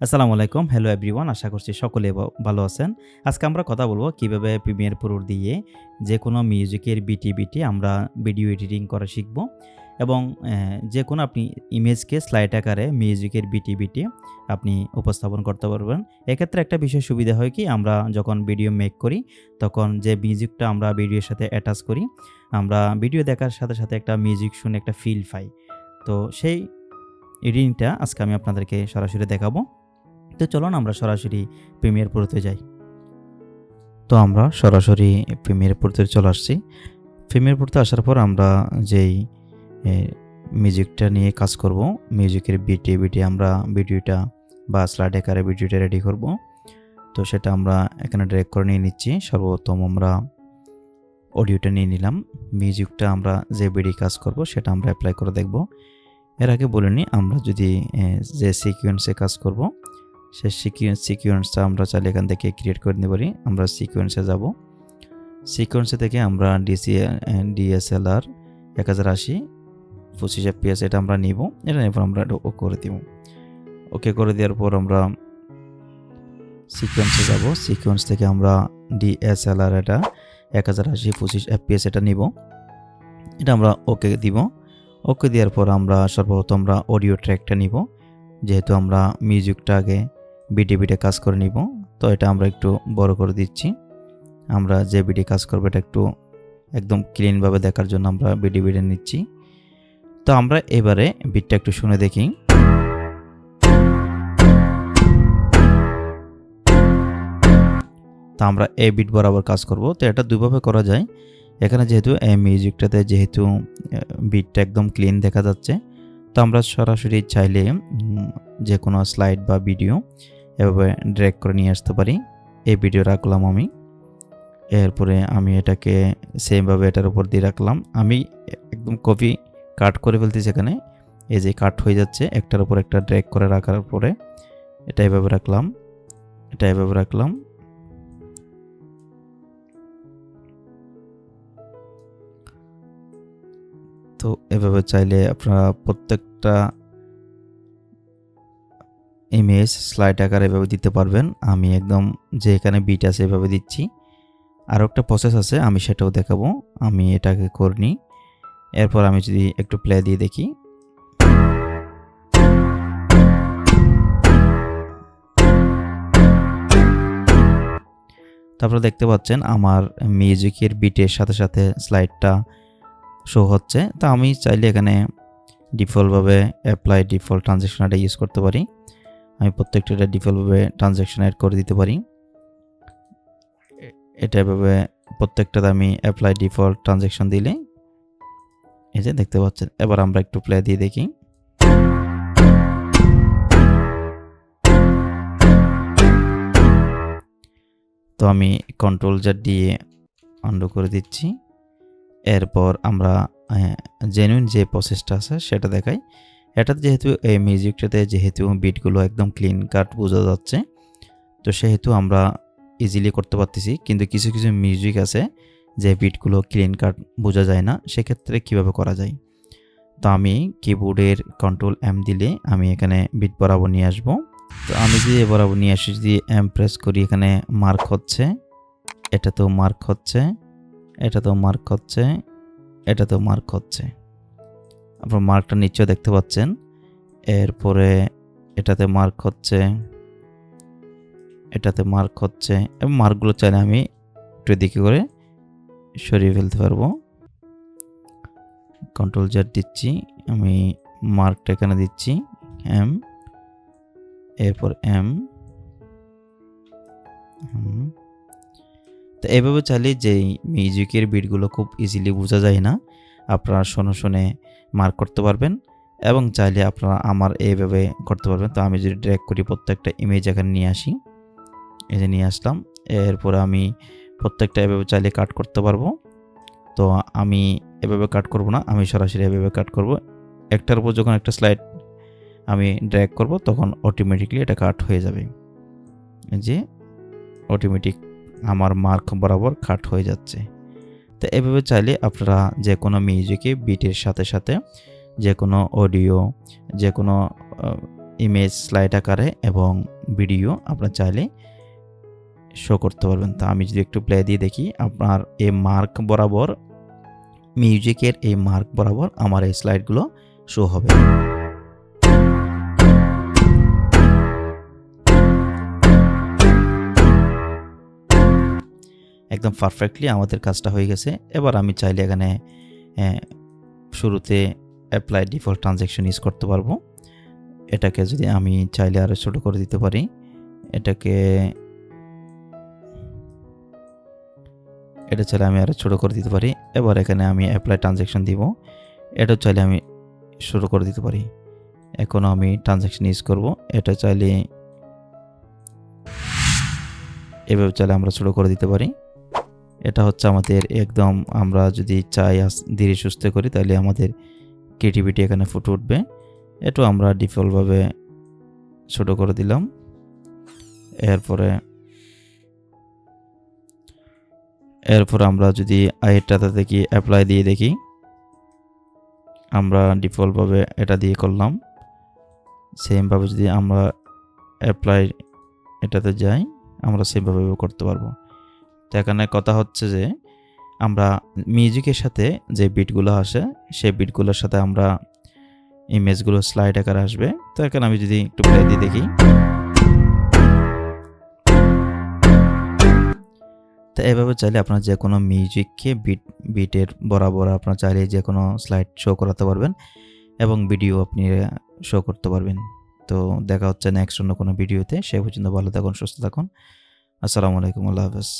আসসালামু আলাইকুম। Hello everyone আশা করছি সকলে ভালো আছেন। আজকে আমরা কথা বলব কীভাবে প্রিমিয়ার প্রো দিয়ে যে কোনো মিউজিকের বিটি বিটি আমরা ভিডিও এডিটিং করা শিখব এবং যে কোনো আপনি ইমেজকে স্লাইড আকারে মিউজিকের বিটি বিটি আপনি উপস্থাপন করতে পারবেন। এক্ষেত্রে একটা বিশেষ সুবিধা হয় কি, আমরা যখন ভিডিও মেক করি, তখন যে মিউজিকটা আমরা ভিডিওর সাথে অ্যাটাচ করি, আমরা ভিডিও দেখার সাথে সাথে একটা মিউজিক শুনে একটা ফিল পাই। তো সেই এডিটিংটা আজকে আমি আপনাদেরকে সরাসরি দেখাবো। তো চলুন আমরা সরাসরি প্রিমিয়ার প্রোতে যাই। তো আমরা সরাসরি প্রিমিয়ার প্রোতে চলে আসছি। প্রিমিয়ার প্রোতে আসার পর আমরা যেই মিউজিকটা নিয়ে কাজ করব মিউজিকের বিটি বিটি আমরা ভিডিওটা বা স্লাইড আকারে ভিডিওটা রেডি করব। তো সেটা আমরা এখানে ড্রেক করে নিয়ে নিচ্ছি, সর্বপ্রথম আমরা অডিওটা নিয়ে নিলাম। মিউজিকটা আমরা যে বিডি কাজ করব, সেটা আমরা অ্যাপ্লাই করে দেখব। এর আগে বলে নিই, আমরা যদি যে সিকুয়েন্সে কাজ করব সেই সিকুয়েন্স সিকুয়েন্সটা আমরা চাইলে এখান থেকে ক্রিয়েট করে নিতে পারি। আমরা সিকুয়েন্সে যাব। সিকুয়েন্সে থেকে আমরা ডিসি ডিএসএলআর এক হাজার আশি, পঁচিশ এফপিএস এটা আমরা নিব। এটা নেবার আমরা ও করে দিব। ওকে করে দেওয়ার পর আমরা সিকোয়েন্সে যাব। সিকোয়েন্স থেকে আমরা ডিএসএলআর এটা এক হাজার আশি, পঁচিশ এফপিএস এটা নিব। এটা আমরা ওকে দিব। ওকে দেওয়ার পর আমরা সর্বপ্রথম আমরা অডিও ট্র্যাকটা নিব। যেহেতু আমরা মিউজিকটা আগে বিটে বিটে কাজ করে নিব। তো এটা আমরা একটু বড় করে দিচ্ছি। আমরা যে বিডি কাজ করব এটা একটু একদম ক্লিনভাবে দেখার জন্য আমরা বিডি বিডে নিচ্ছি। তো আমরা এবারে বিটটা একটু শুনে দেখি। তো আমরা এ বিট বরাবর কাজ করব। তো এটা দুভাবে করা যায়। এখানে যেহেতু এই মিউজিকটাতে যেহেতু বিটটা একদম ক্লিন দেখা যাচ্ছে। তো আমরা সরাসরি চাইলে যে কোনো স্লাইড বা ভিডিও এভাবে ড্র্যাগ করে নিয়ে আসতে পারি। এই ভিডিও রাখলাম আমি। এরপরে আমি এটাকে সেমভাবে এটার উপর দিয়ে রাখলাম। আমি একদম কপি কাট করে ফেলতেছি এখানে। এই যে কাট হয়ে যাচ্ছে, একটার উপর একটা ড্র্যাগ করে রাখার পরে এটা এভাবে রাখলাম। এটা এভাবে রাখলাম। তো এভাবে চাইলে আপনারা প্রত্যেকটা ইমেজ স্লাইড আকারে এভাবে দিতে পারবেন। আমি একদম যে এখানে বিট আছে এভাবে দিচ্ছি। আরও একটা প্রসেস আছে, আমি সেটাও দেখাবো। আমি এটাকে করিনি। এরপর আমি যদি একটু প্লে দিয়ে দেখি। তারপরে দেখতে পাচ্ছেন, আমার মিউজিকের বিটের সাথে সাথে স্লাইডটা শো হচ্ছে। তো আমি চাইলে এখানে ডিফল্টভাবে অ্যাপ্লাই ডিফল্ট ট্রানজ্যাকশন এটা ইউজ করতে পারি। আমি প্রত্যেকটা ডিফল্টভাবে ট্রানজ্যাকশন অ্যাড করে দিতে পারি। এটা এভাবে প্রত্যেকটাতে আমি অ্যাপ্লাই ডিফল্ট ট্রানজ্যাকশন দিলে, এই যে দেখতে পাচ্ছেন, এবার আমরা একটু প্লে দিয়ে দেখি। তো আমি কন্ট্রোল জার দিয়ে আন্ডু করে দিচ্ছি। এরপর আমরা জেনুইন যে প্রসেসটা আছে সেটা দেখাই। এটাতে যেহেতু এই মিউজিকটাতে যেহেতু বিটগুলো একদম ক্লিন কাট বোঝা যাচ্ছে, তো সেহেতু আমরা ইজিলি করতে পারতেছি। কিন্তু কিছু কিছু মিউজিক আছে যে বিটগুলো ক্লিন কাট বোঝা যায় না, সেক্ষেত্রে কীভাবে করা যায়? তো আমি কিবোর্ডের কন্ট্রোল এম দিলে আমি এখানে বিট বরাবর নিয়ে আসব। তো আমি যদি বরাবর নিয়ে আসি, যদি এম প্রেস করি, এখানে মার্ক হচ্ছে, এটা তো মার্ক হচ্ছে, এটা তো মার্ক হচ্ছে, এটা তো মার্ক হচ্ছে। আপনার মার্কটা নিচেও দেখতে পাচ্ছেন। এরপরে এটাতে মার্ক হচ্ছে, এটাতে মার্ক হচ্ছে, এবং মার্কগুলো চাইলে আমি একটু দিকে করে সরিয়ে ফেলতে পারব। কন্ট্রোল জার দিচ্ছি, আমি মার্কটা এখানে দিচ্ছি এম এরপর এম তো এভাবে চাইলে যে মিউজিকের বিটগুলো খুব ইজিলি বোঝা যায় না আপনারা শুনে শুনে মার্ক করতে পারবেন এবং চাইলে আপনারা আমার এইভাবে করতে পারবেন। তো আমি যদি ড্র্যাগ করি প্রত্যেকটা ইমেজ এখানে নিয়ে আসি। এই যে নিয়ে আসলাম। এরপরে আমি প্রত্যেকটা এভাবে চাইলে কাট করতে পারব। তো আমি এভাবে কাট করব না, আমি সরাসরি এভাবে কাট করব। একটার উপর যখন একটা স্লাইড আমি ড্র্যাগ করব, তখন অটোমেটিকলি এটা কাট হয়ে যাবে। যে অটোমেটিক আমার মার্ক বরাবর কাট হয়ে যাচ্ছে। তো এভাবে চাইলে আপনারা যে কোনো মিউজিকে, বিটের সাথে সাথে যে কোনো অডিও যে কোনো ইমেজ, স্লাইড আকারে এবং ভিডিও আপনার চাইলে শো করতে পারবেন। তো আমি যদি একটু প্লে দিয়ে দেখি, আপনার এই মার্ক বরাবর, মিউজিকের এই মার্ক বরাবর আমার এই স্লাইডগুলো শো হবে। একদম পারফেক্টলি আমাদের কাজটা হয়ে গেছে। এবার আমি চাইলে এখানে শুরুতে অ্যাপ্লাই ডিফল্ট ট্রানজ্যাকশন ইউজ করতে পারব। এটাকে যদি আমি চাইলে আরও ছোটো করে দিতে পারি। এটাকে, এটা চাইলে আমি আরও ছোটো করে দিতে পারি। এবার এখানে আমি অ্যাপ্লাই ট্রানজ্যাকশন দিব। এটা চাইলে আমি শুরু করে দিতে পারি। এখনও আমি ট্রানজ্যাকশন ইউজ করব। এটা চাইলে এভাবে চাইলে আমরা ছোটো করে দিতে পারি। এটা হচ্ছে আমাদের একদম আমরা যদি চাই ধীরে সুস্থ করি, তাহলে আমাদের ক্রিয়েটিভিটি এখানে ফুটে উঠবে। এটাও আমরা ডিফল্টভাবে ছোটো করে দিলাম। এরপরে, এরপর আমরা যদি আইটাতে দেখি অ্যাপ্লাই দিয়ে দেখি, আমরা ডিফল্টভাবে এটা দিয়ে করলাম। সেমভাবে যদি আমরা অ্যাপ্লাই এটাতে যাই, আমরা সেমভাবে করতে পারব। তো এখানে কথা হচ্ছে যে, আমরা মিউজিকের সাথে যে বিটগুলো আসে, সেই বিটগুলোর সাথে আমরা ইমেজগুলো স্লাইড আকারে আসবে। তো এখানে আমি যদি একটু প্লে দিয়ে দেখি। তো এভাবে চাইলে আপনার যে কোনো মিউজিককে বিট বিটের বরাবর আপনার চাইলে যে কোনো স্লাইড শো করাতে পারবেন এবং ভিডিও আপনি শো করতে পারবেন। তো দেখা হচ্ছে নেক্সট অন্য কোনো ভিডিওতে সে পর্যন্ত ভালো থাকুন, সুস্থ থাকুন। আসসালামু আলাইকুম, আল্লাহ হাফেজ।